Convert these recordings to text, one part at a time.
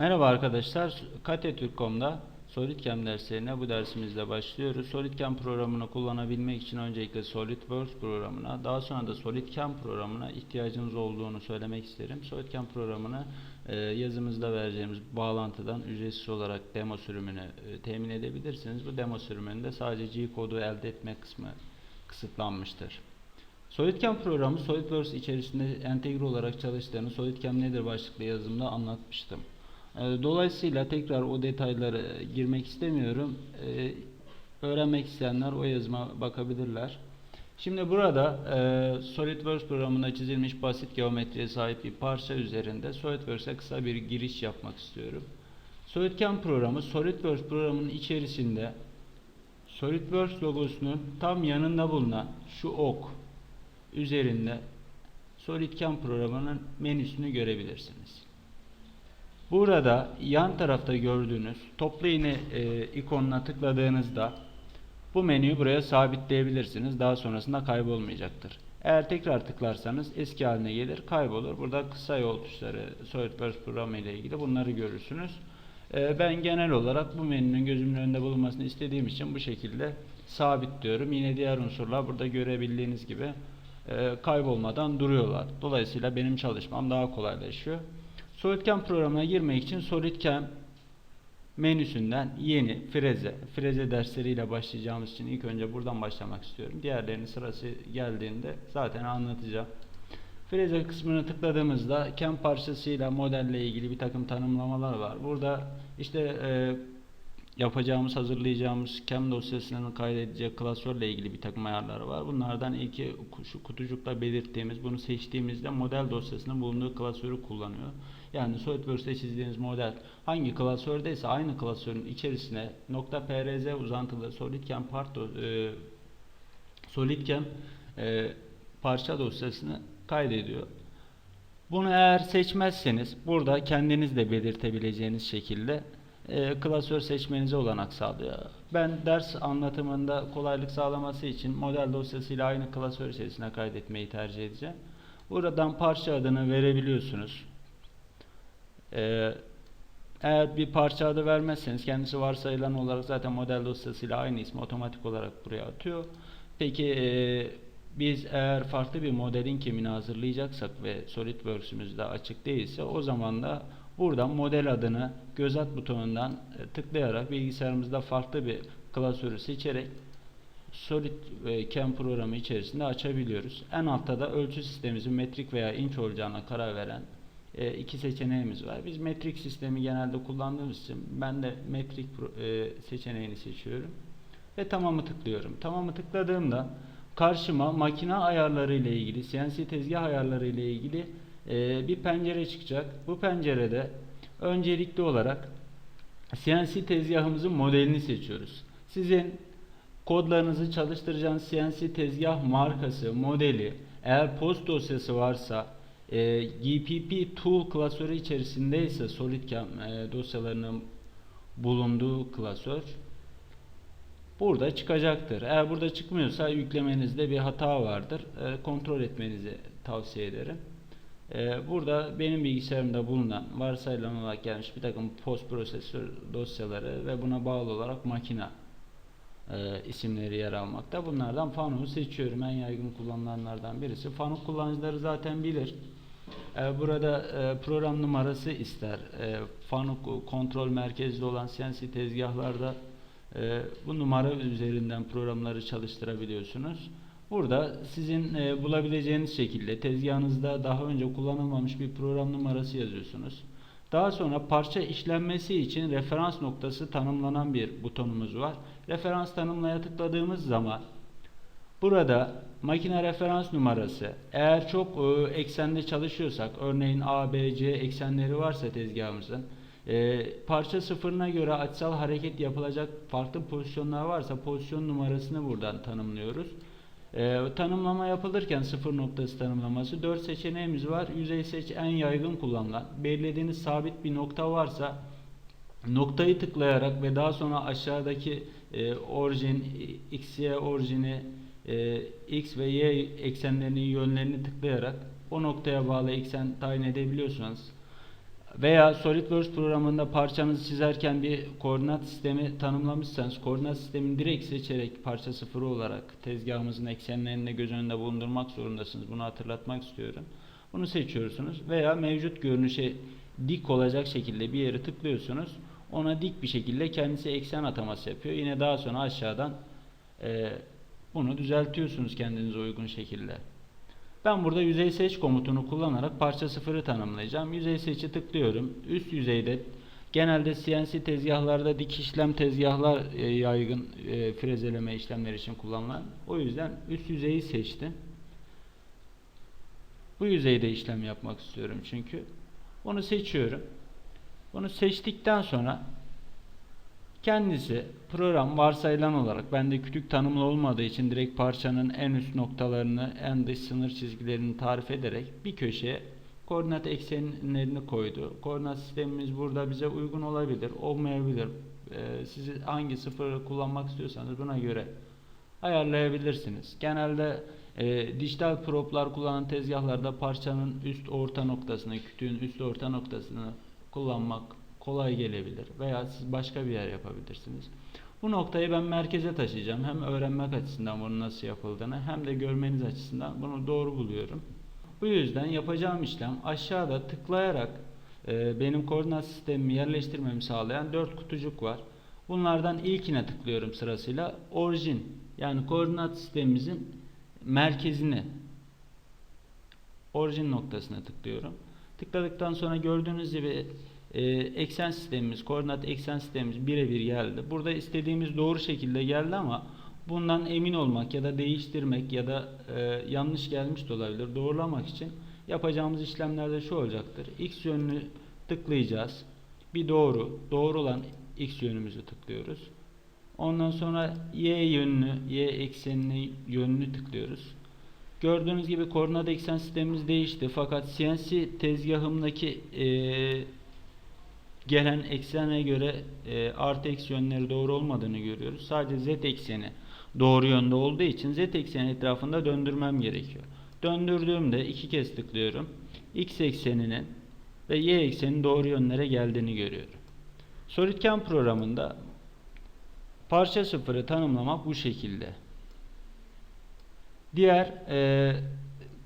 Merhaba arkadaşlar, Katetürk.com'da SolidCam derslerine bu dersimizde başlıyoruz. SolidCam programını kullanabilmek için öncelikle SolidWorks programına, daha sonra da SolidCam programına ihtiyacınız olduğunu söylemek isterim. SolidCam programını e, yazımızda vereceğimiz bağlantıdan ücretsiz olarak demo sürümünü e, temin edebilirsiniz. Bu demo sürümünde sadece G-kodu elde etme kısmı kısıtlanmıştır. SolidCam programı SolidWorks içerisinde entegre olarak çalıştığını SolidCam nedir başlıklı yazımda anlatmıştım. Ee, Dolayısıyla tekrar o detaylara girmek istemiyorum. Ee, Öğrenmek isteyenler o yazıma bakabilirler. Şimdi burada e, SolidWorks programında çizilmiş basit geometriye sahip bir parça üzerinde SolidWorks'e kısa bir giriş yapmak istiyorum. SolidCam programı SolidWorks programının içerisinde SolidWorks logosunun tam yanında bulunan şu ok üzerinde SolidCam programının menüsünü görebilirsiniz. Burada yan tarafta gördüğünüz toplu iğne e, ikonuna tıkladığınızda bu menüyü buraya sabitleyebilirsiniz. Daha sonrasında kaybolmayacaktır. Eğer tekrar tıklarsanız eski haline gelir, kaybolur. Burada kısa yol tuşları SolidWorks programı ile ilgili bunları görürsünüz. E, ben genel olarak bu menünün gözümün önünde bulunmasını istediğim için bu şekilde sabitliyorum. Yine diğer unsurlar burada görebildiğiniz gibi e, kaybolmadan duruyorlar. Dolayısıyla benim çalışmam daha kolaylaşıyor. SolidCam programına girmek için SolidCam menüsünden yeni freze, freze dersleriyle başlayacağımız için ilk önce buradan başlamak istiyorum. Diğerlerinin sırası geldiğinde zaten anlatacağım. Freze kısmını tıkladığımızda cam parçasıyla modelle ilgili bir takım tanımlamalar var. Burada işte e, yapacağımız, hazırlayacağımız cam dosyasının kaydedeceği klasörle ilgili bir takım ayarları var. Bunlardan ilki şu kutucukta belirttiğimiz, bunu seçtiğimizde model dosyasının bulunduğu klasörü kullanıyor. Yani SolidWorks'te çizdiğiniz model hangi klasördeyse aynı klasörün içerisine .prz uzantılı SolidCam part e, SolidCam e, parça dosyasını kaydediyor. Bunu eğer seçmezseniz burada kendiniz de belirtebileceğiniz şekilde e, klasör seçmenize olanak sağlıyor. Ben ders anlatımında kolaylık sağlaması için model dosyasıyla aynı klasör içerisine kaydetmeyi tercih edeceğim. Buradan parça adını verebiliyorsunuz. Ee, eğer bir parça adı vermezseniz kendisi varsayılan olarak zaten model dosyasıyla aynı ismi otomatik olarak buraya atıyor. Peki e, biz eğer farklı bir modelin kimini hazırlayacaksak ve SolidWorks'ümüzde açık değilse o zaman da buradan model adını göz at butonundan e, tıklayarak bilgisayarımızda farklı bir klasörü seçerek SolidCam programı içerisinde açabiliyoruz. En altta da ölçü sistemimizin metrik veya inç olacağına karar veren e, iki seçeneğimiz var. Biz metrik sistemi genelde kullandığımız için ben de metrik e, seçeneğini seçiyorum ve tamamı tıklıyorum. Tamamı tıkladığımda karşıma makine ayarları ile ilgili, CNC tezgah ayarları ile ilgili e, bir pencere çıkacak. Bu pencerede öncelikli olarak CNC tezgahımızın modelini seçiyoruz. Sizin kodlarınızı çalıştıracağınız CNC tezgah markası, modeli, eğer post dosyası varsa e, GPP Tool klasörü içerisindeyse SolidCam e, dosyalarının bulunduğu klasör burada çıkacaktır. Eğer burada çıkmıyorsa yüklemenizde bir hata vardır. E, kontrol etmenizi tavsiye ederim. E, burada benim bilgisayarımda bulunan varsayılan olarak gelmiş bir takım post prosesör dosyaları ve buna bağlı olarak makina e, isimleri yer almakta. Bunlardan Fanuc'u seçiyorum. En yaygın kullanılanlardan birisi. Fanuc kullanıcıları zaten bilir. E, burada e, program numarası ister. E, Fanuc kontrol merkezli olan CNC tezgahlarda e, bu numara üzerinden programları çalıştırabiliyorsunuz. Burada sizin e, bulabileceğiniz şekilde tezgahınızda daha önce kullanılmamış bir program numarası yazıyorsunuz. Daha sonra parça işlenmesi için referans noktası tanımlanan bir butonumuz var. Referans tanımlaya tıkladığımız zaman burada makine referans numarası eğer çok e, eksende çalışıyorsak örneğin A, B, C eksenleri varsa tezgahımızın e, parça sıfırına göre açısal hareket yapılacak farklı pozisyonlar varsa pozisyon numarasını buradan tanımlıyoruz. E, tanımlama yapılırken sıfır noktası tanımlaması 4 seçeneğimiz var. Yüzey seç en yaygın kullanılan. Belirlediğiniz sabit bir nokta varsa noktayı tıklayarak ve daha sonra aşağıdaki orijin, x, y orijini e, x ve y eksenlerinin yönlerini tıklayarak o noktaya bağlı eksen tayin edebiliyorsanız Veya SolidWorks programında parçanızı çizerken bir koordinat sistemi tanımlamışsanız koordinat sistemini direkt seçerek parça sıfırı olarak tezgahımızın eksenlerini göz önünde bulundurmak zorundasınız. Bunu hatırlatmak istiyorum. Bunu seçiyorsunuz veya mevcut görünüşe dik olacak şekilde bir yere tıklıyorsunuz. Ona dik bir şekilde kendisi eksen ataması yapıyor. Yine daha sonra aşağıdan eee, bunu düzeltiyorsunuz kendinize uygun şekilde. Ben burada yüzey seç komutunu kullanarak parça sıfırı tanımlayacağım. Yüzey seçi tıklıyorum. Üst yüzeyde genelde CNC tezgahlarda dik işlem tezgahlar e, yaygın e, frezeleme işlemleri için kullanılan. O yüzden üst yüzeyi seçtim. Bu yüzeyde işlem yapmak istiyorum çünkü. Onu seçiyorum. Bunu seçtikten sonra kendisi program varsayılan olarak bende kütük tanımlı olmadığı için direkt parçanın en üst noktalarını, en dış sınır çizgilerini tarif ederek bir köşeye koordinat eksenlerini koydu. Koordinat sistemimiz burada bize uygun olabilir, olmayabilir. Ee, siz hangi sıfırı kullanmak istiyorsanız buna göre ayarlayabilirsiniz. Genelde e, dijital proplar kullanan tezgahlarda parçanın üst orta noktasını, kütüğün üst orta noktasını kullanmak kolay gelebilir veya siz başka bir yer yapabilirsiniz. Bu noktayı ben merkeze taşıyacağım. Hem öğrenmek açısından bunun nasıl yapıldığını hem de görmeniz açısından bunu doğru buluyorum. Bu yüzden yapacağım işlem aşağıda tıklayarak e, benim koordinat sistemimi yerleştirmemi sağlayan 4 kutucuk var. Bunlardan ilkine tıklıyorum sırasıyla. Orijin yani koordinat sistemimizin merkezini orijin noktasına tıklıyorum. Tıkladıktan sonra gördüğünüz gibi e, eksen sistemimiz, koordinat eksen sistemimiz birebir geldi. Burada istediğimiz doğru şekilde geldi ama bundan emin olmak ya da değiştirmek ya da e, yanlış gelmiş de olabilir. Doğrulamak için yapacağımız işlemlerde şu olacaktır. X yönünü tıklayacağız. Bir doğru, doğru olan X yönümüzü tıklıyoruz. Ondan sonra Y yönünü, Y eksenini yönünü tıklıyoruz. Gördüğünüz gibi koordinat eksen sistemimiz değişti. Fakat CNC tezgahımdaki eee gelen eksene göre e, artı eksi yönleri doğru olmadığını görüyoruz. Sadece z ekseni doğru yönde olduğu için z ekseni etrafında döndürmem gerekiyor. Döndürdüğümde iki kez tıklıyorum. X ekseninin ve y eksenin doğru yönlere geldiğini görüyorum. SolidCam programında parça sıfırı tanımlamak bu şekilde. Diğer e,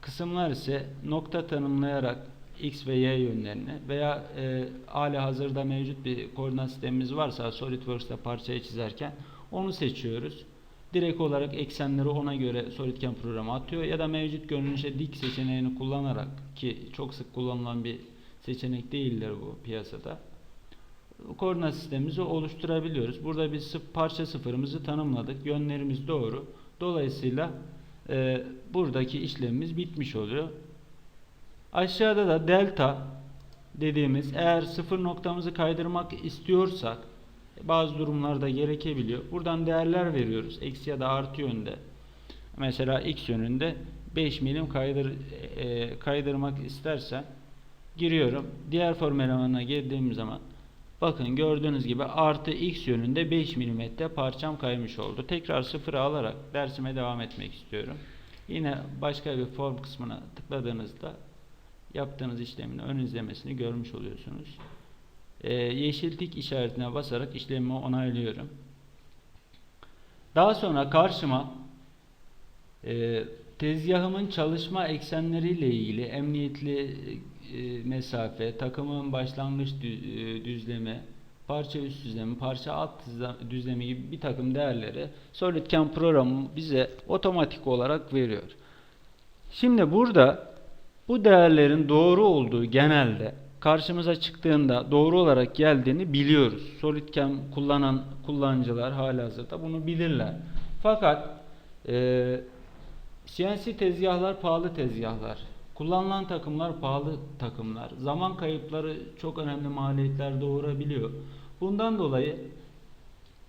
kısımlar ise nokta tanımlayarak x ve y yönlerini veya e, hali hazırda mevcut bir koordinat sistemimiz varsa SolidWorks'ta parçayı çizerken onu seçiyoruz. Direkt olarak eksenleri ona göre SolidCam programı atıyor ya da mevcut görünüşe dik seçeneğini kullanarak ki çok sık kullanılan bir seçenek değildir bu piyasada. Koordinat sistemimizi oluşturabiliyoruz. Burada biz parça sıfırımızı tanımladık. Yönlerimiz doğru. Dolayısıyla e, buradaki işlemimiz bitmiş oluyor. Aşağıda da delta dediğimiz eğer sıfır noktamızı kaydırmak istiyorsak bazı durumlarda gerekebiliyor. Buradan değerler veriyoruz. Eksi ya da artı yönde. Mesela x yönünde 5 milim kaydır, e, kaydırmak istersen giriyorum. Diğer form elemanına girdiğim zaman bakın gördüğünüz gibi artı x yönünde 5 milimetre parçam kaymış oldu. Tekrar sıfıra alarak dersime devam etmek istiyorum. Yine başka bir form kısmına tıkladığınızda yaptığınız işlemin ön izlemesini görmüş oluyorsunuz. Ee, yeşil tik işaretine basarak işlemi onaylıyorum. Daha sonra karşıma e, tezgahımın çalışma eksenleriyle ilgili emniyetli e, mesafe, takımın başlangıç e, düzlemi, parça üst düzlemi, parça alt düzle- düzlemi gibi bir takım değerleri SolidCam programı bize otomatik olarak veriyor. Şimdi burada bu değerlerin doğru olduğu genelde karşımıza çıktığında doğru olarak geldiğini biliyoruz. SolidCam kullanan kullanıcılar halihazırda bunu bilirler. Fakat e, CNC tezgahlar pahalı tezgahlar. Kullanılan takımlar pahalı takımlar. Zaman kayıpları çok önemli maliyetler doğurabiliyor. Bundan dolayı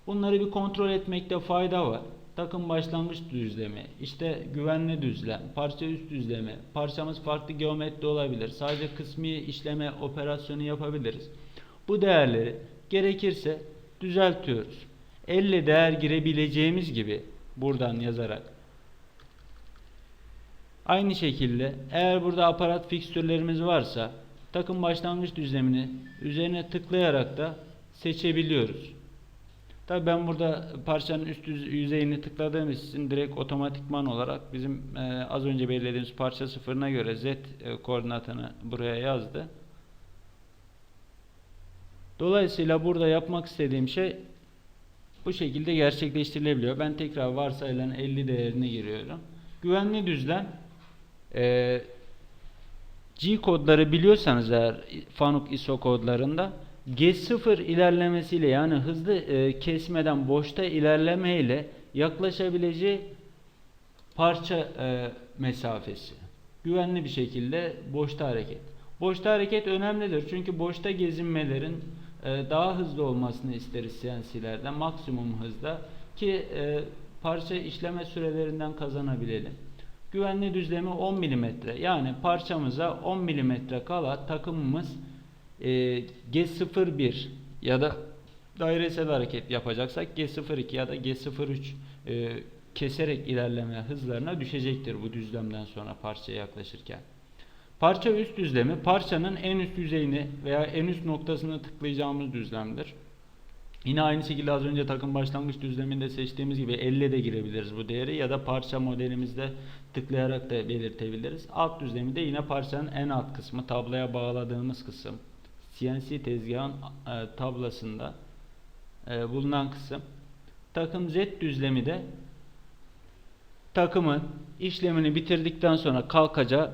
bunları bir kontrol etmekte fayda var. Takım başlangıç düzlemi, işte güvenli düzlem, parça üst düzlemi, parçamız farklı geometri olabilir. Sadece kısmi işleme operasyonu yapabiliriz. Bu değerleri gerekirse düzeltiyoruz. Elle değer girebileceğimiz gibi buradan yazarak Aynı şekilde eğer burada aparat fikstürlerimiz varsa takım başlangıç düzlemini üzerine tıklayarak da seçebiliyoruz. Tabi ben burada parçanın üst yüz- yüzeyini tıkladığım için direkt otomatikman olarak bizim e, az önce belirlediğimiz parça sıfırına göre z e, koordinatını buraya yazdı. Dolayısıyla burada yapmak istediğim şey bu şekilde gerçekleştirilebiliyor. Ben tekrar varsayılan 50 değerini giriyorum. Güvenli düzlem e, G kodları biliyorsanız eğer Fanuc ISO kodlarında G0 ilerlemesiyle yani hızlı e, kesmeden boşta ilerlemeyle yaklaşabileceği parça e, mesafesi. Güvenli bir şekilde boşta hareket. Boşta hareket önemlidir çünkü boşta gezinmelerin e, daha hızlı olmasını isteriz CNC'lerden maksimum hızda ki e, parça işleme sürelerinden kazanabilelim. Güvenli düzlemi 10 mm yani parçamıza 10 mm kala takımımız e, G01 ya da dairesel hareket yapacaksak G02 ya da G03 e, keserek ilerleme hızlarına düşecektir bu düzlemden sonra parçaya yaklaşırken. Parça üst düzlemi parçanın en üst yüzeyini veya en üst noktasını tıklayacağımız düzlemdir. Yine aynı şekilde az önce takım başlangıç düzleminde seçtiğimiz gibi elle de girebiliriz bu değeri ya da parça modelimizde tıklayarak da belirtebiliriz. Alt düzlemi de yine parçanın en alt kısmı tabloya bağladığımız kısım. CNC tezgahın e, tablasında e, bulunan kısım. Takım Z düzlemi de takımın işlemini bitirdikten sonra kalkacağı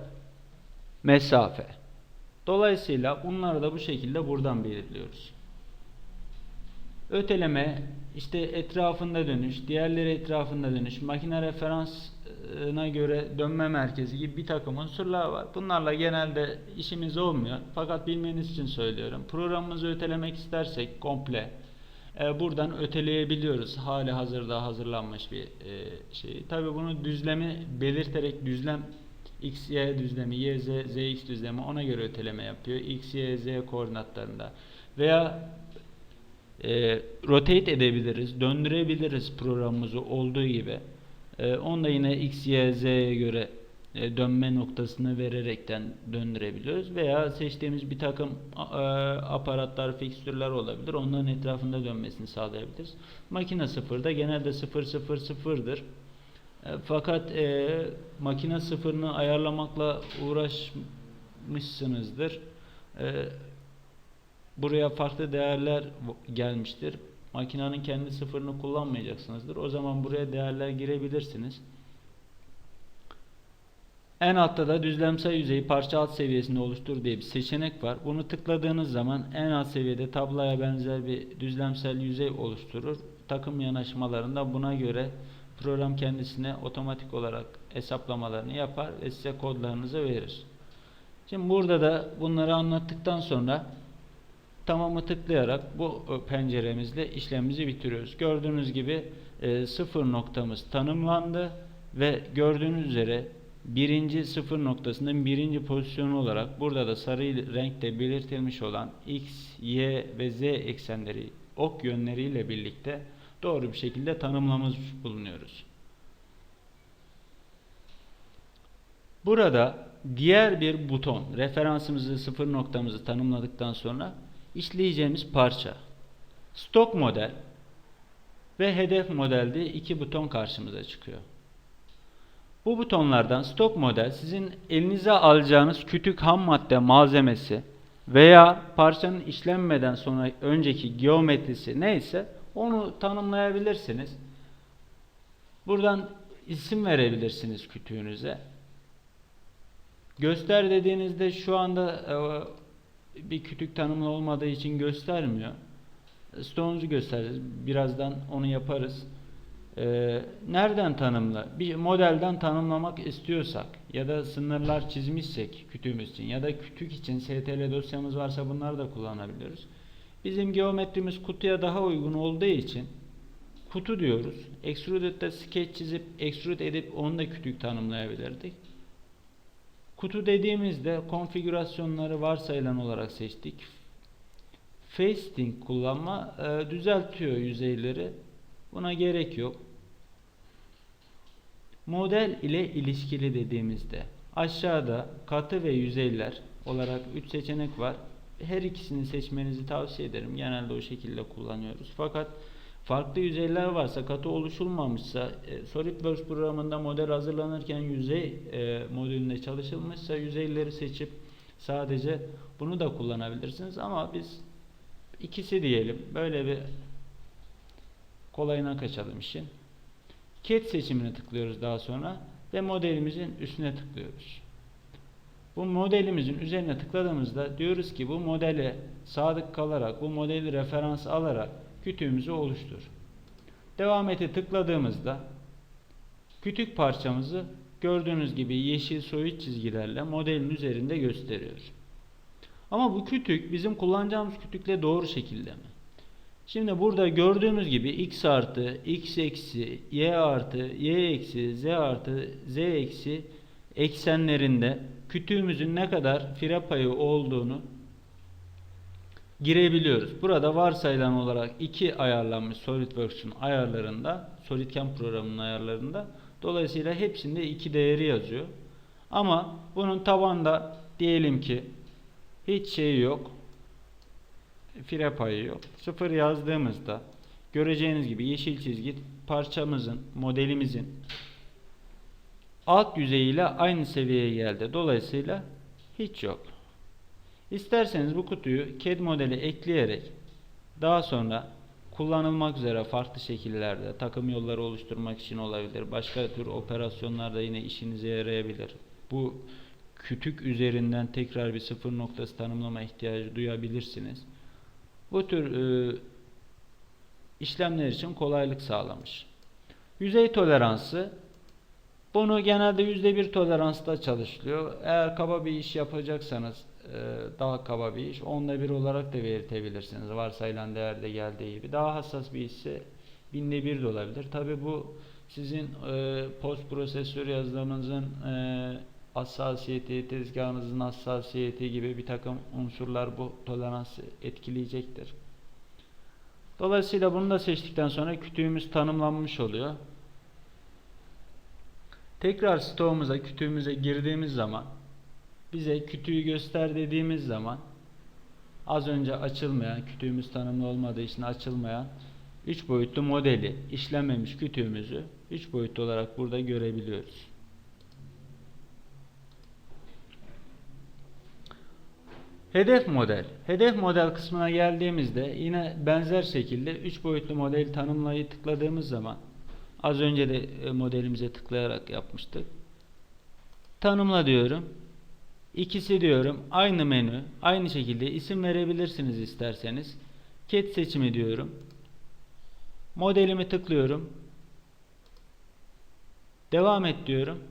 mesafe. Dolayısıyla bunları da bu şekilde buradan belirliyoruz. Öteleme, işte etrafında dönüş, diğerleri etrafında dönüş, makine referansına göre dönme merkezi gibi bir takım unsurlar var. Bunlarla genelde işimiz olmuyor. Fakat bilmeniz için söylüyorum. Programımızı ötelemek istersek komple e, buradan öteleyebiliyoruz. Hali hazırda hazırlanmış bir e, şey. Tabi bunu düzlemi belirterek düzlem x, y düzlemi, y, z, z, x düzlemi ona göre öteleme yapıyor. x, y, z koordinatlarında. Veya e, rotate edebiliriz, döndürebiliriz programımızı olduğu gibi. E, onu da yine x, y, z'ye göre e, dönme noktasını vererekten döndürebiliyoruz. Veya seçtiğimiz bir takım e, aparatlar, fikstürler olabilir. Onların etrafında dönmesini sağlayabiliriz. Makine sıfırda genelde 0 0 sıfırdır. E, fakat e, makine sıfırını ayarlamakla uğraşmışsınızdır. E, buraya farklı değerler gelmiştir. Makinenin kendi sıfırını kullanmayacaksınızdır. O zaman buraya değerler girebilirsiniz. En altta da düzlemsel yüzeyi parça alt seviyesinde oluştur diye bir seçenek var. Bunu tıkladığınız zaman en alt seviyede tabloya benzer bir düzlemsel yüzey oluşturur. Takım yanaşmalarında buna göre program kendisine otomatik olarak hesaplamalarını yapar ve size kodlarınızı verir. Şimdi burada da bunları anlattıktan sonra tamamı tıklayarak bu e, penceremizle işlemimizi bitiriyoruz. Gördüğünüz gibi e, sıfır noktamız tanımlandı ve gördüğünüz üzere birinci sıfır noktasının birinci pozisyonu olarak burada da sarı renkte belirtilmiş olan x, y ve z eksenleri ok yönleriyle birlikte doğru bir şekilde tanımlamış bulunuyoruz. Burada diğer bir buton referansımızı sıfır noktamızı tanımladıktan sonra işleyeceğimiz parça stok model ve hedef modelde iki buton karşımıza çıkıyor. Bu butonlardan stok model sizin elinize alacağınız kütük ham madde malzemesi veya parçanın işlenmeden sonra önceki geometrisi neyse onu tanımlayabilirsiniz. Buradan isim verebilirsiniz kütüğünüze. Göster dediğinizde şu anda e, bir kütük tanımlı olmadığı için göstermiyor. Stone'u gösteririz. Birazdan onu yaparız. Ee, nereden tanımla? Bir modelden tanımlamak istiyorsak ya da sınırlar çizmişsek kütüğümüz için ya da kütük için STL dosyamız varsa bunları da kullanabiliyoruz. Bizim geometrimiz kutuya daha uygun olduğu için kutu diyoruz. Extruded'de sketch çizip extrude edip onu da kütük tanımlayabilirdik. Kutu dediğimizde konfigürasyonları varsayılan olarak seçtik. Facing kullanma e, düzeltiyor yüzeyleri. Buna gerek yok. Model ile ilişkili dediğimizde aşağıda katı ve yüzeyler olarak 3 seçenek var. Her ikisini seçmenizi tavsiye ederim. Genelde o şekilde kullanıyoruz. Fakat farklı yüzeyler varsa, katı oluşulmamışsa, e, SolidWorks programında model hazırlanırken yüzey e, modülünde çalışılmışsa yüzeyleri seçip sadece bunu da kullanabilirsiniz. Ama biz ikisi diyelim. Böyle bir kolayına kaçalım işin. CAD seçimine tıklıyoruz daha sonra ve modelimizin üstüne tıklıyoruz. Bu modelimizin üzerine tıkladığımızda diyoruz ki bu modele sadık kalarak, bu modeli referans alarak kütüğümüzü oluştur. Devam ete tıkladığımızda kütük parçamızı gördüğünüz gibi yeşil soyut çizgilerle modelin üzerinde gösteriyor. Ama bu kütük bizim kullanacağımız kütükle doğru şekilde mi? Şimdi burada gördüğümüz gibi x artı, x eksi, y artı, y eksi, z artı, z eksi eksenlerinde kütüğümüzün ne kadar fire payı olduğunu girebiliyoruz. Burada varsayılan olarak 2 ayarlanmış SolidWorks'un ayarlarında, SolidCam programının ayarlarında. Dolayısıyla hepsinde 2 değeri yazıyor. Ama bunun tabanda diyelim ki hiç şey yok. Fire payı yok. 0 yazdığımızda göreceğiniz gibi yeşil çizgi parçamızın, modelimizin alt yüzeyiyle aynı seviyeye geldi. Dolayısıyla hiç yok. İsterseniz bu kutuyu CAD modeli ekleyerek daha sonra kullanılmak üzere farklı şekillerde takım yolları oluşturmak için olabilir. Başka tür operasyonlarda yine işinize yarayabilir. Bu kütük üzerinden tekrar bir sıfır noktası tanımlama ihtiyacı duyabilirsiniz. Bu tür e, işlemler için kolaylık sağlamış. Yüzey toleransı bunu genelde %1 toleransta çalışılıyor. Eğer kaba bir iş yapacaksanız daha kaba bir iş onda bir olarak da belirtebilirsiniz. Varsayılan değerde geldiği gibi. Daha hassas bir işse binde bir de olabilir. Tabi bu sizin e, post prosesör yazılımınızın e, hassasiyeti, tezgahınızın hassasiyeti gibi bir takım unsurlar bu toleransı etkileyecektir. Dolayısıyla bunu da seçtikten sonra kütüğümüz tanımlanmış oluyor. Tekrar stoğumuza, kütüğümüze girdiğimiz zaman bize kütüğü göster dediğimiz zaman az önce açılmayan, kütüğümüz tanımlı olmadığı için açılmayan 3 boyutlu modeli, işlenmemiş kütüğümüzü 3 boyutlu olarak burada görebiliyoruz. Hedef model. Hedef model kısmına geldiğimizde yine benzer şekilde 3 boyutlu modeli tanımlayı tıkladığımız zaman az önce de e, modelimize tıklayarak yapmıştık. Tanımla diyorum. İkisi diyorum aynı menü, aynı şekilde isim verebilirsiniz isterseniz. CAD seçimi diyorum. Modelimi tıklıyorum. Devam et diyorum.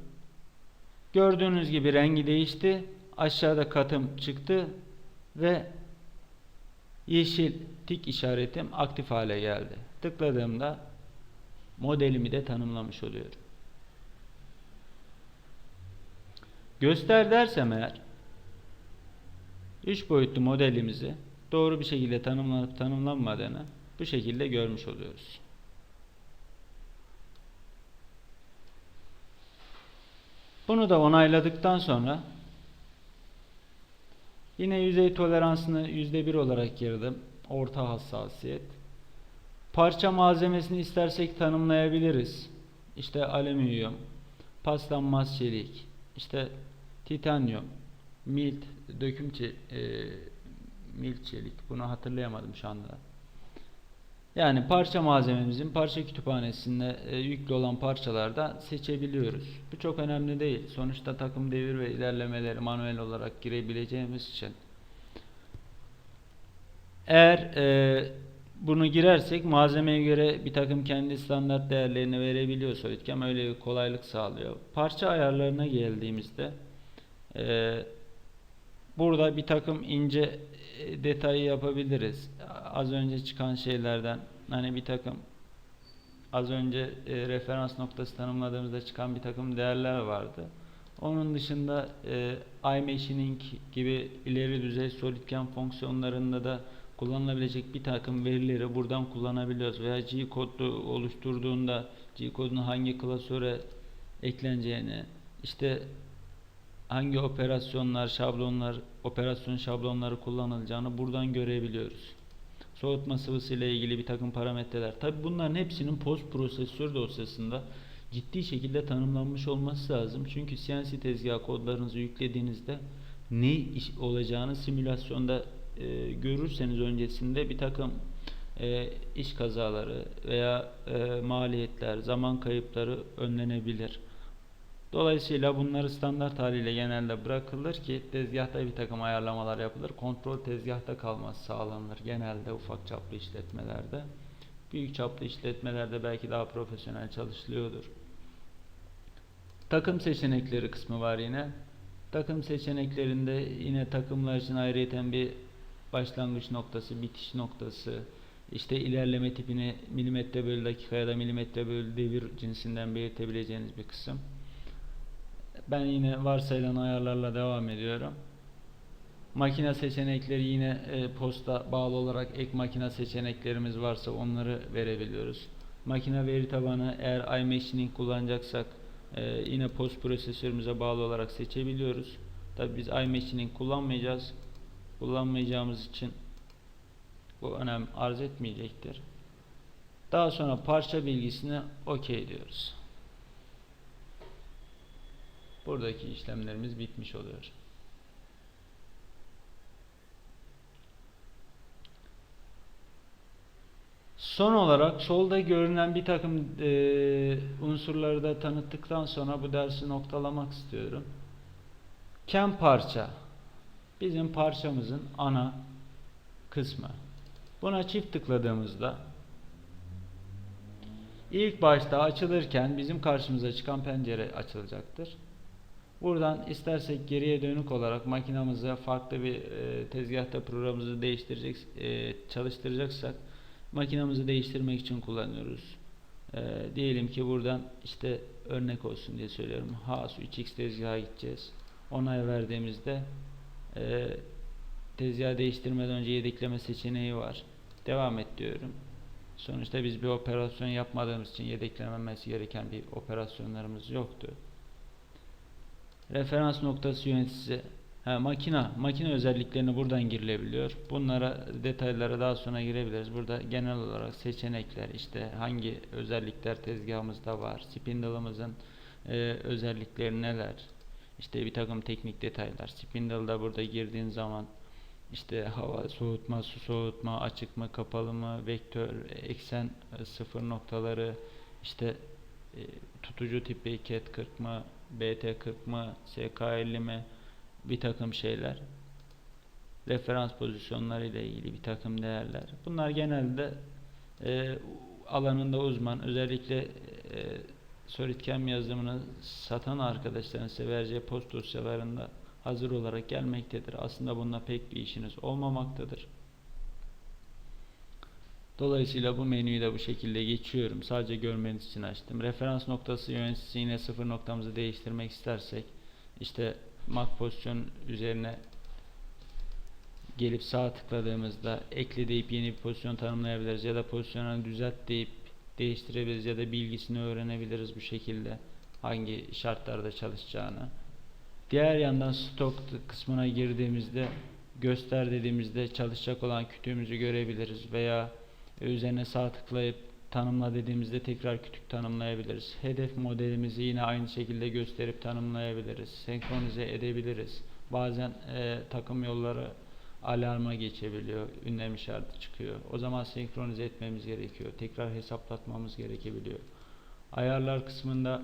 Gördüğünüz gibi rengi değişti. Aşağıda katım çıktı ve yeşil tik işaretim aktif hale geldi. Tıkladığımda modelimi de tanımlamış oluyorum. Göster dersem eğer 3 boyutlu modelimizi doğru bir şekilde tanımlanıp tanımlanmadığını bu şekilde görmüş oluyoruz. Bunu da onayladıktan sonra yine yüzey toleransını %1 olarak girdim. Orta hassasiyet. Parça malzemesini istersek tanımlayabiliriz. İşte alüminyum, paslanmaz çelik, işte titanyum, milt, döküm çe- e, milt çelik. Bunu hatırlayamadım şu anda. Yani parça malzememizin parça kütüphanesinde e, yüklü olan parçalarda seçebiliyoruz. Bu çok önemli değil. Sonuçta takım devir ve ilerlemeleri manuel olarak girebileceğimiz için. Eğer e, bunu girersek malzemeye göre bir takım kendi standart değerlerini verebiliyor SolidCam. Öyle bir kolaylık sağlıyor. Parça ayarlarına geldiğimizde e, burada bir takım ince e, detayı yapabiliriz. Az önce çıkan şeylerden hani bir takım az önce e, referans noktası tanımladığımızda çıkan bir takım değerler vardı. Onun dışında e, iMachining gibi ileri düzey SolidCam fonksiyonlarında da kullanılabilecek bir takım verileri buradan kullanabiliyoruz. Veya G kodu oluşturduğunda G kodunun hangi klasöre ekleneceğini, işte hangi operasyonlar, şablonlar, operasyon şablonları kullanılacağını buradan görebiliyoruz. Soğutma sıvısı ile ilgili bir takım parametreler. Tabi bunların hepsinin post prosesör dosyasında ciddi şekilde tanımlanmış olması lazım. Çünkü CNC tezgah kodlarınızı yüklediğinizde ne iş olacağını simülasyonda e, görürseniz öncesinde bir takım e, iş kazaları veya e, maliyetler, zaman kayıpları önlenebilir. Dolayısıyla bunları standart haliyle genelde bırakılır ki tezgahta bir takım ayarlamalar yapılır. Kontrol tezgahta kalması sağlanır genelde ufak çaplı işletmelerde. Büyük çaplı işletmelerde belki daha profesyonel çalışılıyordur. Takım seçenekleri kısmı var yine. Takım seçeneklerinde yine takımlar için ayrıyeten bir başlangıç noktası, bitiş noktası, işte ilerleme tipini milimetre bölü dakika ya da milimetre bölü devir cinsinden belirtebileceğiniz bir kısım. Ben yine varsayılan ayarlarla devam ediyorum. Makine seçenekleri yine e, posta bağlı olarak ek makine seçeneklerimiz varsa onları verebiliyoruz. Makine veri tabanı eğer iMachining kullanacaksak e, yine post prosesörümüze bağlı olarak seçebiliyoruz. Tabi biz iMachining kullanmayacağız. Kullanmayacağımız için bu önem arz etmeyecektir. Daha sonra parça bilgisine OK diyoruz. Buradaki işlemlerimiz bitmiş oluyor. Son olarak solda görünen bir takım e, unsurları da tanıttıktan sonra bu dersi noktalamak istiyorum. Kem parça bizim parçamızın ana kısmı. Buna çift tıkladığımızda ilk başta açılırken bizim karşımıza çıkan pencere açılacaktır. Buradan istersek geriye dönük olarak makinamıza farklı bir e, tezgahta programımızı değiştirecek, e, çalıştıracaksak makinamızı değiştirmek için kullanıyoruz. E, diyelim ki buradan işte örnek olsun diye söylüyorum. Hasu 3x tezgaha gideceğiz. Onay verdiğimizde e, tezgahı değiştirmeden önce yedekleme seçeneği var. Devam et diyorum. Sonuçta biz bir operasyon yapmadığımız için yedeklenmemesi gereken bir operasyonlarımız yoktu. Referans noktası yöneticisi ha, makina makine özelliklerini buradan girilebiliyor. Bunlara detaylara daha sonra girebiliriz. Burada genel olarak seçenekler işte hangi özellikler tezgahımızda var. Spindle'ımızın e, özellikleri neler? İşte bir takım teknik detaylar. Spindle'da burada girdiğin zaman işte hava soğutma, su soğutma, açık mı, kapalı mı, vektör, eksen e, sıfır noktaları, işte e, tutucu tipi CAT 40 mı, BT 40 mı, SK50 mi bir takım şeyler. Referans pozisyonları ile ilgili bir takım değerler. Bunlar genelde e, alanında uzman, özellikle e, SolidCam yazılımını satan arkadaşların size vereceği post dosyalarında hazır olarak gelmektedir. Aslında bununla pek bir işiniz olmamaktadır. Dolayısıyla bu menüyü de bu şekilde geçiyorum. Sadece görmeniz için açtım. Referans noktası yöneticisi yine sıfır noktamızı değiştirmek istersek işte Mac pozisyon üzerine gelip sağ tıkladığımızda ekle deyip yeni bir pozisyon tanımlayabiliriz ya da pozisyonu düzelt deyip değiştirebiliriz ya da bilgisini öğrenebiliriz bu şekilde hangi şartlarda çalışacağını. Diğer yandan stok kısmına girdiğimizde göster dediğimizde çalışacak olan kütüğümüzü görebiliriz veya üzerine sağ tıklayıp tanımla dediğimizde tekrar kütük tanımlayabiliriz. Hedef modelimizi yine aynı şekilde gösterip tanımlayabiliriz. Senkronize edebiliriz. Bazen e, takım yolları alarma geçebiliyor. Ünlem işareti çıkıyor. O zaman senkronize etmemiz gerekiyor. Tekrar hesaplatmamız gerekebiliyor. Ayarlar kısmında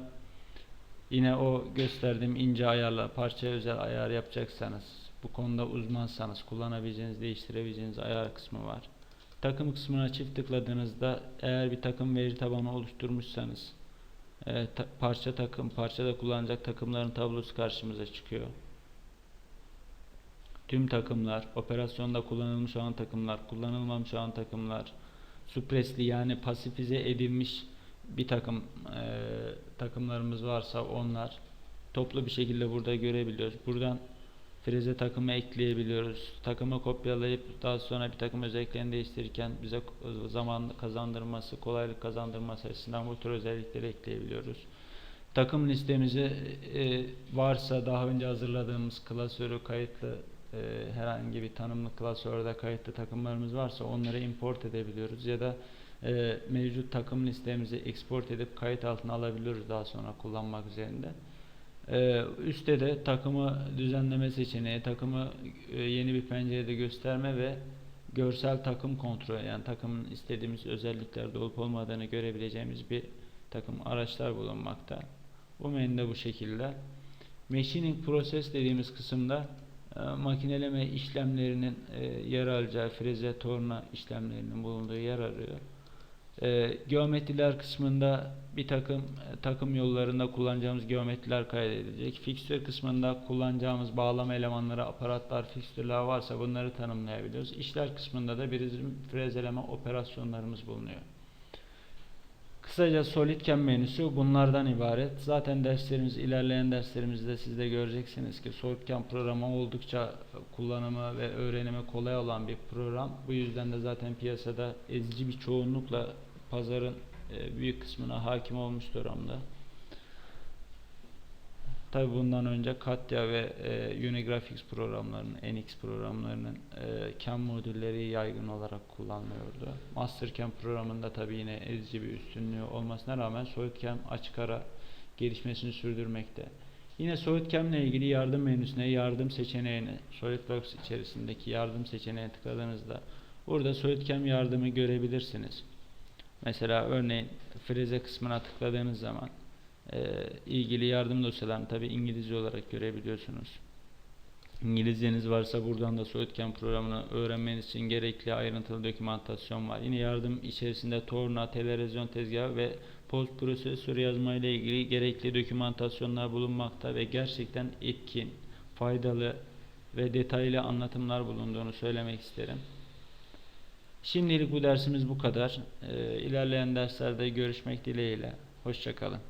Yine o gösterdiğim ince ayarla parça özel ayar yapacaksanız bu konuda uzmansanız kullanabileceğiniz değiştirebileceğiniz ayar kısmı var. Takım kısmına çift tıkladığınızda eğer bir takım veri tabanı oluşturmuşsanız e, ta, parça takım parçada kullanacak takımların tablosu karşımıza çıkıyor. Tüm takımlar, operasyonda kullanılmış olan takımlar, kullanılmamış olan takımlar, supresli yani pasifize edilmiş bir takım e, takımlarımız varsa onlar toplu bir şekilde burada görebiliyoruz. Buradan freze takımı ekleyebiliyoruz. Takımı kopyalayıp daha sonra bir takım özelliklerini değiştirirken bize zaman kazandırması, kolaylık kazandırması açısından bu tür özellikleri ekleyebiliyoruz. Takım listemizi e, varsa daha önce hazırladığımız klasörü kayıtlı e, herhangi bir tanımlı klasörde kayıtlı takımlarımız varsa onları import edebiliyoruz ya da e, mevcut takım listemizi export edip kayıt altına alabiliyoruz daha sonra kullanmak üzerinde. E, üstte de takımı düzenleme seçeneği, takımı e, yeni bir pencerede gösterme ve görsel takım kontrolü yani takımın istediğimiz özelliklerde olup olmadığını görebileceğimiz bir takım araçlar bulunmakta. Bu menü bu şekilde. Machining process dediğimiz kısımda e, makineleme işlemlerinin e, yer alacağı freze torna işlemlerinin bulunduğu yer arıyor. E, geometriler kısmında bir takım e, takım yollarında kullanacağımız geometriler kaydedilecek. Fixture kısmında kullanacağımız bağlama elemanları, aparatlar, fixture'lar varsa bunları tanımlayabiliyoruz. İşler kısmında da bizim frezeleme operasyonlarımız bulunuyor. Kısaca SolidCam menüsü bunlardan ibaret. Zaten derslerimiz, ilerleyen derslerimizde siz de göreceksiniz ki SolidCam programı oldukça kullanımı ve öğrenimi kolay olan bir program. Bu yüzden de zaten piyasada ezici bir çoğunlukla pazarın e, büyük kısmına hakim olmuş durumda. Tabi bundan önce Katya ve e, Unigraphics programlarının, NX programlarının e, CAM modülleri yaygın olarak kullanılıyordu. Mastercam programında tabi yine ezici bir üstünlüğü olmasına rağmen SolidCam açık ara gelişmesini sürdürmekte. Yine SolidCam ile ilgili yardım menüsüne yardım seçeneğini SolidWorks içerisindeki yardım seçeneğine tıkladığınızda burada SolidCam yardımı görebilirsiniz. Mesela örneğin freze kısmına tıkladığınız zaman e, ilgili yardım dosyalarını tabi İngilizce olarak görebiliyorsunuz. İngilizceniz varsa buradan da SolidCam programını öğrenmeniz için gerekli ayrıntılı dokümantasyon var. Yine yardım içerisinde torna, televizyon tezgahı ve post prosesör yazma ile ilgili gerekli dokümantasyonlar bulunmakta ve gerçekten etkin, faydalı ve detaylı anlatımlar bulunduğunu söylemek isterim. Şimdilik bu dersimiz bu kadar. Ee, ilerleyen derslerde görüşmek dileğiyle. Hoşçakalın.